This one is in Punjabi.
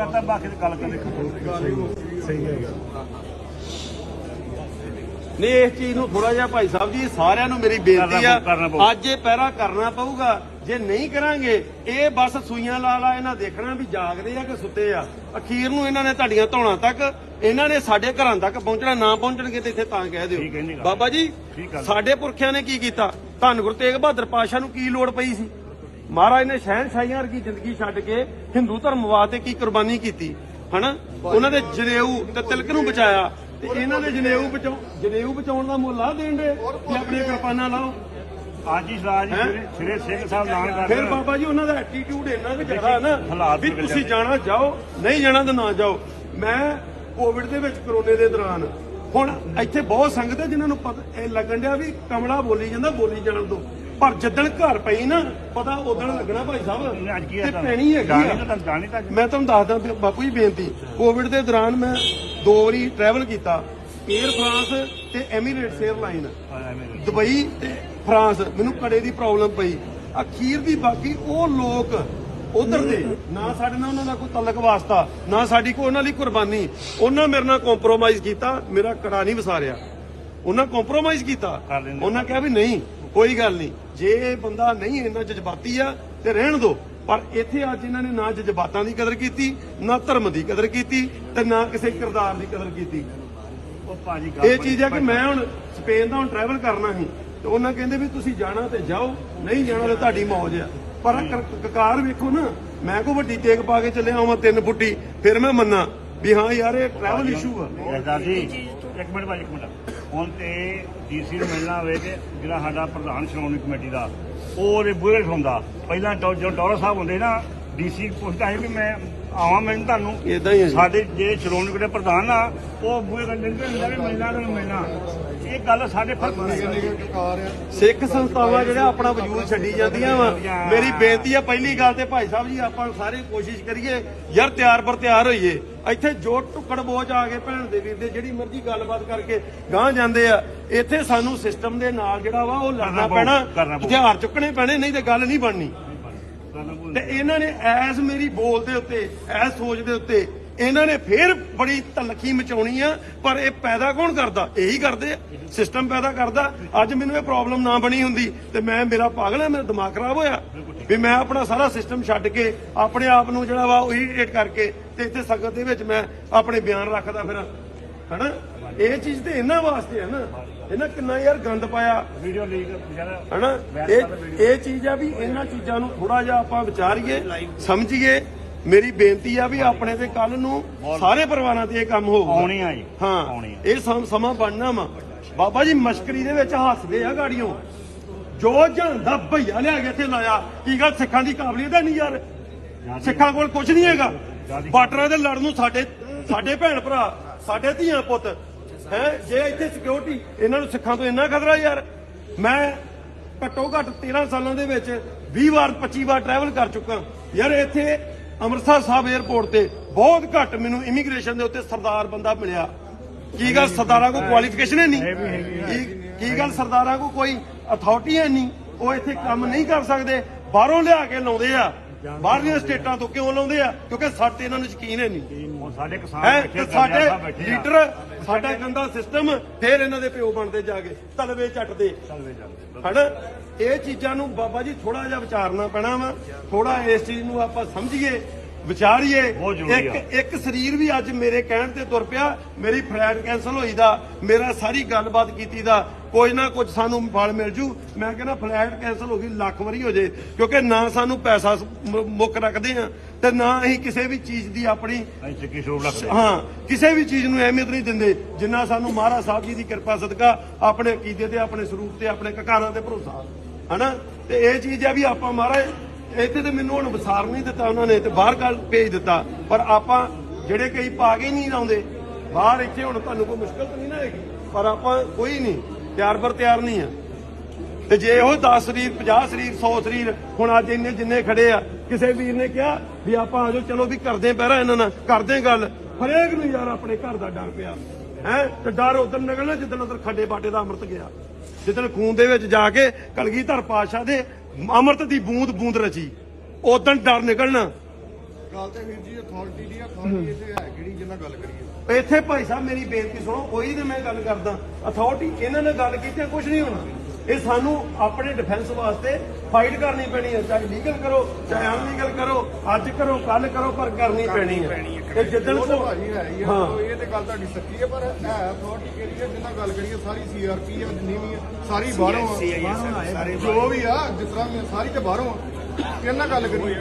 ਕਰਦਾ ਬਾਕੀ ਦੀ ਗੱਲ ਕਰਦੇ ਸਹੀ ਹੈਗਾ ਨਹੀਂ ਇਸ ਚੀਜ਼ ਨੂੰ ਥੋੜਾ ਜਿਹਾ ਭਾਈ ਸਾਹਿਬ ਜੀ ਸਾਰਿਆਂ ਨੂੰ ਮੇਰੀ ਬੇਨਤੀ ਕਰਨਾ ਪਊ, ਕਰਨਾ ਆ। ਅੱਜ ਇਹ ਪਹਿਰਾ ਕਰਨਾ ਪਊਗਾ ਜੇ ਨਹੀਂ ਕਰਾਂਗੇ ਇਹ ਬਸ ਸੂਈਆਂ ਲਾ ਲਾ ਇਹਨਾਂ ਦੇਖਣਾ ਵੀ ਜਾਗਦੇ ਆ ਕਿ ਸੁੱਤੇ ਆ ਅਖੀਰ ਨੂੰ ਇਹਨਾਂ ਨੇ ਤੁਹਾਡੀਆਂ ਧੌਣਾ ਤੱਕ ਇਹਨਾਂ ਨੇ ਸਾਡੇ ਘਰਾਂ ਤੱਕ ਪਹੁੰਚਣਾ ਨਾ ਪਹੁੰਚਣਗੇ ਤੇ ਇੱਥੇ ਤਾਂ ਕਹਿ ਠੀਕ ਹੈ, ਨਹੀਂ ਦਿਓ ਗੱਲ। ਬਾਬਾ ਜੀ ਠੀਕ ਗੱਲ। ਸਾਡੇ ਪੁਰਖਿਆਂ ਨੇ ਕੀ ਕੀਤਾ ਧੰਨ ਗੁਰੂ ਤੇਗ ਬਹਾਦਰ ਪਾਤਸ਼ਾਹ ਨੂੰ ਕੀ ਲੋੜ ਪਈ ਸੀ ਮਹਾਰਾਜ ਨੇ ਸ਼ਹਿਨਸ਼ਾਹੀਆਂ ਵਰਗੀ ਜ਼ਿੰਦਗੀ ਛੱਡ ਕੇ ਹਿੰਦੂ ਧਰਮ ਵਾਸਤੇ ਕੀ ਕੁਰਬਾਨੀ ਕੀਤੀ ਹਨਾ? ਉਹਨਾਂ ਦੇ ਜਨੇਊ ਤੇ ਤਿਲਕ ਨੂੰ ਬਚਾਇਆ ਤੇ ਇਹਨਾਂ ਦੇ ਜਨੇਊ ਬਚਾਉ ਜਨੇਊ ਬਚਾਉਣ ਦਾ ਮੁੱਲ ਆ ਦੇਣ ਦੇ ਕਿ ਆਪਣੀਆਂ ਕਿਰਪਾਨਾਂ ਲਾਓ ਅੱਜ ਹੀ? ਸਰਾਜ ਸਵੇਰੇ ਸਿੰਘ ਸਾਹਿਬ ਐਲਾਨ ਕਰ ਫਿਰ ਬਾਬਾ ਜੀ ਉਹਨਾਂ ਦਾ ਐਟੀਟਿਊਡ ਇੰਨਾ ਕਿ ਜ਼ਿਆਦਾ ਨਾ ਵੀ ਤੁਸੀਂ। ਜਾਣਾ ਜਾਓ ਨਹੀਂ ਜਾਣਾ ਤਾਂ ਨਾ ਜਾਓ। ਮੈਂ ਕੋਵਿਡ ਦੇ ਵਿੱਚ ਕਰੋਨੇ ਦੇ ਦੌਰਾਨ ਹੁਣ ਇੱਥੇ ਬਹੁਤ ਸੰਗਤ ਹੈ ਜਿਨ੍ਹਾਂ ਨੂੰ ਪਤਾ ਇਹ ਲੱਗਣ ਡਿਆ ਵੀ ਕਮਲਾ ਬੋਲੀ ਜਾਂਦਾ ਬੋਲੀ ਜਾਣ ਦੋ। ਪਰ ਜਿੱਦਣ ਘਰ ਪਈ ਨਾ ਪਤਾ ਉਦੋਂ ਲੱਗਣਾ ਭਾਈ ਸਾਹਿਬ। ਅੱਜ ਕੀ ਤੇ ਹੈ ਪੈਣੀ ਹੈਗੀ ਆ। ਤਾਂ ਤਾਂ ਮੈਂ ਤੁਹਾਨੂੰ ਦੱਸਦਾ ਵੀ ਬਾਪੂ ਜੀ ਬੇਨਤੀ ਕੋਵਿਡ ਦੇ ਦੌਰਾਨ ਮੈਂ ਦੋ ਵਾਰੀ ਟਰੈਵਲ ਕੀਤਾ 에ਅਰ ਫਰਾਂਸ ਤੇ ਐਮੀਰੇਟਸ 에ਅਰਲਾਈਨ ਦੁਬਈ ਤੇ ਫਰਾਂਸ ਮੈਨੂੰ ਕੜੇ ਦੀ ਪ੍ਰੋਬਲਮ ਪਈ। ਅਖੀਰ ਦੀ ਬਾਕੀ ਉਹ ਲੋਕ ਉਧਰ ਦੇ ਨਾ ਸਾਡੇ ਨਾਲ ਉਹਨਾਂ ਦਾ ਕੋਈ ਤਲਕ ਵਾਸਤਾ ਨਾ ਸਾਡੀ ਕੋਈ ਉਹਨਾਂ ਲਈ ਕੁਰਬਾਨੀ। ਉਹਨਾਂ ਮੇਰੇ ਨਾਲ ਕੰਪਰੋਮਾਈਜ਼ ਕੀਤਾ ਮੇਰਾ ਕੜਾ ਨਹੀਂ ਵਸਾਰਿਆ। ਉਹਨਾਂ ਕੰਪਰੋਮਾਈਜ਼ ਕੀਤਾ। ਕਰ ਲੈਂਦੇ। ਉਹਨਾਂ ਕਿਹਾ ਵੀ ਨਹੀਂ ਕੋਈ ਗੱਲ ਨਹੀਂ। ਜੇ ਇਹ ਬੰਦਾ ਨਹੀਂ ਇੰਨਾ ਜਜ਼ਬਾਤੀ ਆ ਤੇ ਰਹਿਣ ਦਿਓ ਪਰ ਇੱਥੇ ਅੱਜ ਇਹਨਾਂ ਨੇ ਨਾ ਜਜ਼ਬਾਤਾਂ ਦੀ ਕਦਰ ਕੀਤੀ ਨਾ ਧਰਮ ਦੀ ਕਦਰ ਕੀਤੀ ਤੇ ਨਾ ਕਿਸੇ ਕਿਰਦਾਰ ਦੀ ਕਦਰ ਕੀਤੀ। ਉਹ ਭਾਜੀ ਗੱਲ ਇਹ ਚੀਜ਼ ਹੈ ਕਿ ਮੈਂ ਹੁਣ ਸਪੇਨ ਦਾ ਹੁਣ ਟਰੈਵਲ ਕਰਨਾ ਸੀ ਤੇ ਉਹਨਾਂ ਕਹਿੰਦੇ ਵੀ ਤੁਸੀਂ ਜਾਣਾ ਤੇ ਜਾਓ ਨਹੀਂ ਜਾਣਾ ਤੇ ਤੁਹਾਡੀ ਮੌਜ ਆ। ਪਰ ਕਕਾਰ ਵੇਖੋ ਨਾ ਮੈਂ ਕੋ ਵੱਡੀ ਤੇਗ ਪਾ ਕੇ ਚੱਲਿਆ ਹਾਂ ਤਿੰਨ ਫੁੱਟੀ ਫਿਰ ਮੈਂ ਮੰਨਾਂ ਵੀ ਹਾਂ ਯਾਰ ਇਹ ਟਰੈਵਲ ਇਸ਼ੂ ਆ। ਇੱਕ ਮਿੰਟ ਭਾਜੀ ਇੱਕ ਮਿੰਟ। ਹੁਣ ਤੇ ਡੀਸੀ ਨੂੰ ਮਿਲਣਾ ਹੋਵੇ ਤੇ ਜਿਹੜਾ ਸਾਡਾ ਪ੍ਰਧਾਨ ਸ਼੍ਰੋਮਣੀ ਕਮੇਟੀ ਦਾ, ਉਹ ਉਹਦੇ ਬੁਰੇ ਹੁੰਦਾ ਪਹਿਲਾਂ ਜਦੋਂ ਟੌਰ ਸਾਹਿਬ ਹੁੰਦੇ ਨਾ, ਡੀਸੀ ਪੁੱਛਦਾ ਸੀ ਵੀ ਮੈਂ ਆਵਾਂ ਮੈਨੂੰ ਤੁਹਾਨੂੰ। ਇਦਾਂ ਹੀ ਹੈ ਜੀ। ਸਾਡੇ ਜਿਹੜੇ ਸ਼੍ਰੋਮਣੀ ਕਮੇਟੀ ਦੇ ਪ੍ਰਧਾਨ ਆ ਉਹ ਬੂਹੇ ਕੰਡੇ ਤੇ ਹੁੰਦਾ ਵੀ ਮਿਲਣਾ ਤੇ ਮਿਲਣਾ। ਇਹ ਗੱਲ ਸਾਡੇ ਫ਼ਰਕ ਸਿੱਖ ਸੰਸਥਾਵਾਂ ਜਿਹੜਾ ਆਪਣਾ ਵਜੂਦ ਛੱਡੀ ਜਾਂਦੀਆਂ ਵਾ। ਮੇਰੀ ਬੇਨਤੀ ਆ ਪਹਿਲੀ ਗੱਲ ਤੇ ਭਾਈ ਸਾਹਿਬ ਜੀ ਆਪਾਂ ਸਾਰੇ ਕੋਸ਼ਿਸ਼ ਕਰੀਏ ਯਾਰ ਤਿਆਰ ਪਰ ਤਿਆਰ ਹੋਈਏ। ਇੱਥੇ ਜੋ ਟੁੱਕੜ ਬੋਝ ਆ ਗਏ ਭੈਣ ਦੇ ਵੀਰ ਦੇ ਜਿਹੜੀ ਮਰਜ਼ੀ ਗੱਲਬਾਤ ਕਰਕੇ ਗਾਂਹ ਜਾਂਦੇ ਆ। ਇੱਥੇ ਸਾਨੂੰ ਸਿਸਟਮ ਦੇ ਨਾਲ ਜਿਹੜਾ ਵਾ ਉਹ ਲੜਨਾ ਕਰਨਾ ਪਊ, ਪੈਣਾ। ਕਰਨਾ ਪਊ। ਹਥਿਆਰ ਚੁੱਕਣੇ ਪੈਣੇ ਨਹੀਂ ਤੇ ਗੱਲ ਨਹੀਂ ਬਣਨੀ। ਤੇ ਇਹਨਾਂ ਨੇ ਐਸ ਮੇਰੀ ਬੋਲ ਦੇ ਉੱਤੇ, ਐਸ ਸੋਚ ਦੇ ਉੱਤੇ, ਇਹਨਾਂ ਨੇ ਫੇਰ ਬੜੀ ਤਲਖੀ ਮਚਾਉਣੀ ਆ, ਪਰ ਇਹ ਪੈਦਾ ਕੌਣ ਕਰਦਾ? ਇਹੀ ਕਰਦੇ ਆ ਸਿਸਟਮ ਪੈਦਾ ਕਰਦਾ। ਅੱਜ ਮੈਨੂੰ ਇਹ ਪ੍ਰੋਬਲਮ ਨਾ ਬਣੀ ਹੁੰਦੀ ਤੇ ਮੈਂ, ਮੇਰਾ ਪਾਗਲ ਹੈ ਮੇਰਾ ਦਿਮਾਗ ਖਰਾਬ ਹੋਇਆ। ਵੀ ਮੈਂ ਆਪਣਾ ਸਾਰਾ ਸਿਸਟਮ ਛੱਡ ਕੇ ਆਪਣੇ ਆਪ ਨੂੰ ਜਿਹੜਾ ਵਾ ਉਹ ਇਰੀਟੇਟ ਕਰਕੇ ਤੇ ਇੱਥੇ ਸੰਗਤ ਦੇ ਵਿੱਚ ਮੈਂ ਆਪਣੇ ਬਿਆਨ ਰੱਖਦਾ ਫਿਰ। ਹਨਾ? ਇਹ ਚੀਜ਼ ਤੇ ਇਹਨਾਂ ਵਾਸਤੇ ਹੈ ਨਾ। ਇਹਨਾਂ ਕਿੰਨਾ ਯਾਰ ਗੰਦ ਪਾਇਆ। ਵੀਡੀਓ ਲੀਕ ਜਿਹੜਾ ਹਨਾ? ਇਹ ਇਹ ਚੀਜ਼ ਆ ਵੀ ਇਹਨਾਂ ਚੀਜ਼ਾਂ ਨੂੰ ਥੋੜਾ ਜਿਹਾ ਆਪਾਂ ਵਿਚਾਰੀਏ ਸਮਝੀਏ। ਮੇਰੀ ਬੇਨਤੀ ਆ ਵੀ ਆਪਣੇ ਤੇ ਕੱਲ ਨੂੰ ਸਾਰੇ ਪਰਿਵਾਰਾਂ ਤੇ ਇਹ ਕੰਮ ਹੋਊਗਾ। ਆਉਣੀ ਆ ਜੀ। ਹਾਂ ਇਹ ਸਮ- ਸਮਾਂ ਬਣਨਾ ਵਾ। ਬਾਬਾ ਜੀ ਮਸ਼ਕਰੀ ਦੇ ਵਿੱਚ ਹੱਸਦੇ ਆ ਗਾੜੀਆਂ ਜੋ ਜਾਂਦਾ ਭਈਆ ਲਿਆ ਕੇ ਇੱਥੇ ਲਾਇਆ ਕੀ ਗੱਲ ਸਿੱਖਾਂ ਦੀ ਕਾਬਲੀਅਤ ਹੈ ਨਹੀਂ ਯਾਰ? ਸਿੱਖਾਂ ਕੋਲ ਕੁਝ ਨਹੀਂ ਹੈਗਾ। ਬਾਰਡਰਾਂ ਦੇ ਲੜਨ ਨੂੰ ਸਾਡੇ ਸਾਡੇ ਭੈਣ ਭਰਾ ਸਾਡੇ ਧੀਆਂ ਪੁੱਤ ਹੈ? ਜੇ ਇੱਥੇ ਸਿਕਿਉਰਿਟੀ ਇਹਨਾਂ ਨੂੰ ਸਿੱਖਾਂ ਤੋਂ ਇੰਨਾ ਖਤਰਾ ਯਾਰ ਮੈਂ ਘੱਟੋ ਘੱਟ 13 ਸਾਲਾਂ ਦੇ ਵਿੱਚ 20 ਵਾਰ 25 ਵਾਰ ਟਰੈਵਲ ਕਰ ਚੁੱਕਾ। ਯਾਰ ਇੱਥੇ ਅੰਮ੍ਰਿਤਸਰ ਸਾਹਿਬ 에ਅਰਪੋਰਟ ਤੇ ਬਹੁਤ ਘੱਟ ਮੈਨੂੰ ਇਮੀਗ੍ਰੇਸ਼ਨ ਦੇ ਉੱਤੇ ਸਰਦਾਰ ਬੰਦਾ ਮਿਲਿਆ। ਕੀ ਗੱਲ ਸਰਦਾਰਾਂ ਕੋ ਕੁਆਲੀਫਿਕੇਸ਼ਨ ਹੈ ਨਹੀਂ? ਕੀ ਕੀ ਗੱਲ ਸਰਦਾਰਾਂ ਕੋ ਕੋਈ ਅਥਾਰਟੀ ਹੈ ਨਹੀਂ? ਉਹ ਇੱਥੇ ਕੰਮ ਨਹੀਂ ਕਰ ਸਕਦੇ ਬਾਹਰੋਂ ਲਿਆ ਕੇ ਲਾਉਂਦੇ ਆ। ਬਾਹਰਲੀਆਂ ਸਟੇਟਾਂ ਤੋਂ ਕਿਉਂ ਲਾਉਂਦੇ ਆ? ਕਿਉਂਕਿ ਸਾਡੇ ਇਹਨਾਂ ਨੂੰ ਯਕੀਨ ਹੈ ਨਹੀਂ। ਹੁਣ ਸਾਡੇ ਕਿਸਾਨ ਹੈ? ਬੈਠੇ ਤੇ ਸਾਡੇ। ਲੀਡਰ ਸਾਡਾ ਗੰਦਾ ਸਿਸਟਮ ਫੇਰ ਇਹਨਾਂ ਦੇ ਪਿਓ ਬਣਦੇ ਜਾ ਕੇ ਤਲਵੇ ਚੱਟਦੇ। ਚੱਲਦੇ ਜਾਂਦੇ ਹਨਾ? ਇਹ ਚੀਜ਼ਾਂ ਨੂੰ ਬਾਬਾ ਜੀ ਥੋੜਾ ਜਿਹਾ ਵਿਚਾਰਨਾ ਪੈਣਾ ਵਾ। ਥੋੜਾ ਇਸ ਚੀਜ਼ ਨੂੰ ਆਪਾਂ ਸਮਝੀਏ। ਵਿਚਾਰੀਏ। ਇੱਕ ਇੱਕ ਸਰੀਰ ਵੀ ਅੱਜ ਮੇਰੇ ਕਹਿਣ ਤੇ ਤੁਰ ਪਿਆ ਮੇਰੀ ਫਲਾਈਟ ਕੈਨਸਲ ਹੋਈ ਦਾ ਮੇਰਾ ਸਾਰੀ ਗੱਲਬਾਤ ਕੀਤੀ ਦਾ ਕੋਈ ਨਾ ਕੁਝ ਸਾਨੂੰ ਫਲ ਮਿਲ ਜੂ। ਮੈਂ ਕਹਿੰਦਾ ਫਲਾਈਟ ਕੈਨਸਲ ਹੋ ਗਈ ਲੱਖ ਵਾਰੀ ਹੋ ਜੇ ਕਿਉਂਕਿ ਨਾ ਸਾਨੂੰ ਪੈਸਾ ਮੁੱਕ ਰੱਖਦੇ ਆ ਤੇ ਨਾ ਅਸੀਂ ਕਿਸੇ ਵੀ ਚੀਜ਼ ਦੀ ਆਪਣੀ ਹਾਂ ਕਿਸੇ ਵੀ ਚੀਜ਼ ਨੂੰ ਅਹਿਮੀਅਤ ਨਹੀਂ ਦਿੰਦੇ ਜਿੰਨਾ ਸਾਨੂੰ ਮਹਾਰਾਜ ਸਾਹਿਬ ਜੀ ਦੀ ਕਿਰਪਾ ਸਦਕਾ ਆਪਣੇ ਅਕੀਦੇ ਤੇ ਆਪਣੇ ਸਰੂਪ ਤੇ ਆਪਣੇ ਕਕਾਰਾਂ ਤੇ ਭਰੋਸਾ ਹਨਾ? ਤੇ ਇਹ ਚੀਜ਼ ਆ ਵੀ ਆਪਾਂ ਮਹਾਰਾਜ ਇੱਥੇ ਤੇ ਮੈਨੂੰ ਹੁਣ ਵਿਸਾਰ ਨਹੀਂ ਦਿੱਤਾ, ਉਹਨਾਂ ਨੇ ਤੇ ਬਾਹਰ ਕੱਲ ਭੇਜ ਦਿੱਤਾ, ਪਰ ਆਪਾਂ ਜਿਹੜੇ ਕਈ ਪਾ ਕੇ ਹੀ ਨਹੀਂ ਲਾਉਂਦੇ, ਬਾਹਰ ਇੱਥੇ ਹੁਣ ਤੁਹਾਨੂੰ ਕੋਈ ਮੁਸ਼ਕਲ ਤਾਂ ਨਹੀਂ ਨਾ ਹੈਗੀ, ਪਰ ਆਪਾਂ ਕੋਈ ਨਹੀਂ, ਤਿਆਰ ਪਰ ਤਿਆਰ ਨਹੀਂ ਆ। ਤੇ ਜੇ ਉਹ 10 ਸਰੀਰ 50 ਸਰੀਰ 100 ਸਰੀਰ ਹੁਣ ਅੱਜ ਇੰਨੇ ਜਿੰਨੇ ਖੜੇ ਆ, ਕਿਸੇ ਵੀਰ ਨੇ ਕਿਹਾ ਵੀ ਆਪਾਂ ਆਜੋ ਚਲੋ ਵੀ ਕਰਦੇ ਪਹਿਰਾ ਇਹਨਾਂ ਨਾਲ, ਕਰਦੇ ਗੱਲ, ਹਰੇਕ ਨੂੰ ਯਾਰ ਆਪਣੇ ਘਰ ਦਾ ਡਰ ਪਿਆ। ਹੈ, ਤੇ ਡਰ ਉਦੋਂ ਨਿਕਲਣਾ ਜਿੱਦਣ ਉਧਰ ਖੱਡੇ ਬਾਟੇ ਦਾ ਅੰਮ੍ਰਿਤ ਗਿਆ। ਜਿੱਦਣ ਖੂਨ ਦੇ ਵਿੱਚ ਜਾ ਕੇ ਕਲਗੀਧਰ ਪਾਤਸ਼ਾਹ ਦੇ ਅੰਮ੍ਰਿਤ ਦੀ ਬੂੰਦ ਬੂੰਦ ਰਚੀ। ਉਦੋਂ ਡਰ ਨਿਕਲਣਾ। ਗੱਲ ਤੇ ਵੀਰ ਜੀ ਅਥਾਰਟੀ ਦੀ ਅਥਾਰਟੀ ਇੱਥੇ ਹੈ ਕਿਹੜੀ ਜਿੰਨਾ ਗੱਲ ਕਰੀਏ? ਇੱਥੇ ਭਾਈ ਸਾਹਿਬ ਮੇਰੀ ਬੇਨਤੀ ਸੁਣੋ ਉਹੀ ਤੇ ਮੈਂ ਗੱਲ ਕਰਦਾ। ਅਥਾਰਟੀ ਇਹਨਾਂ ਨਾਲ ਗੱਲ ਕੀਤੀ ਕੁਝ ਨਹੀਂ ਹੋਣਾ। ਇਹ ਸਾਨੂੰ ਆਪਣੇ ਡਿਫੈਂਸ ਵਾਸਤੇ ਫਾਈਟ ਕਰਨੀ ਪੈਣੀ ਹੈ। ਚਾਹੇ ਲੀਗਲ ਕਰੋ ਚਾਹੇ ਅਨਲੀਗਲ ਕਰੋ ਅੱਜ ਕਰੋ ਕੱਲ ਕਰੋ ਪਰ ਕਰਨੀ ਪੈਣੀ ਹੈ। ਇਹ ਜਿੱਦਣ ਤਾਂ ਕੋ ਹੈ ਹੀ ਹਾਂ। ਇਹ ਤੇ ਗੱਲ ਤੁਹਾਡੀ ਸੱਚੀ ਹੈ ਪਰ ਹੈ ਅਥਾਰਟੀ ਕਿਹੜੀ ਹੈ? ਜਿੰਨਾ ਗੱਲ ਕਰੀਏ ਸਾਰੀ ਸੀਆਰਪੀ ਆ ਜਿੰਨੀ ਵੀ ਸਾਰੀ ਬਾਹਰੋਂ ਆ। ਜੋ ਵੀ ਆ ਜਿਸ ਤਰ੍ਹਾਂ ਸਾਰੀ ਤੇ ਬਾਹਰੋਂ ਆ। ਕਿੰਨਾ ਗੱਲ ਕਰੀਏ?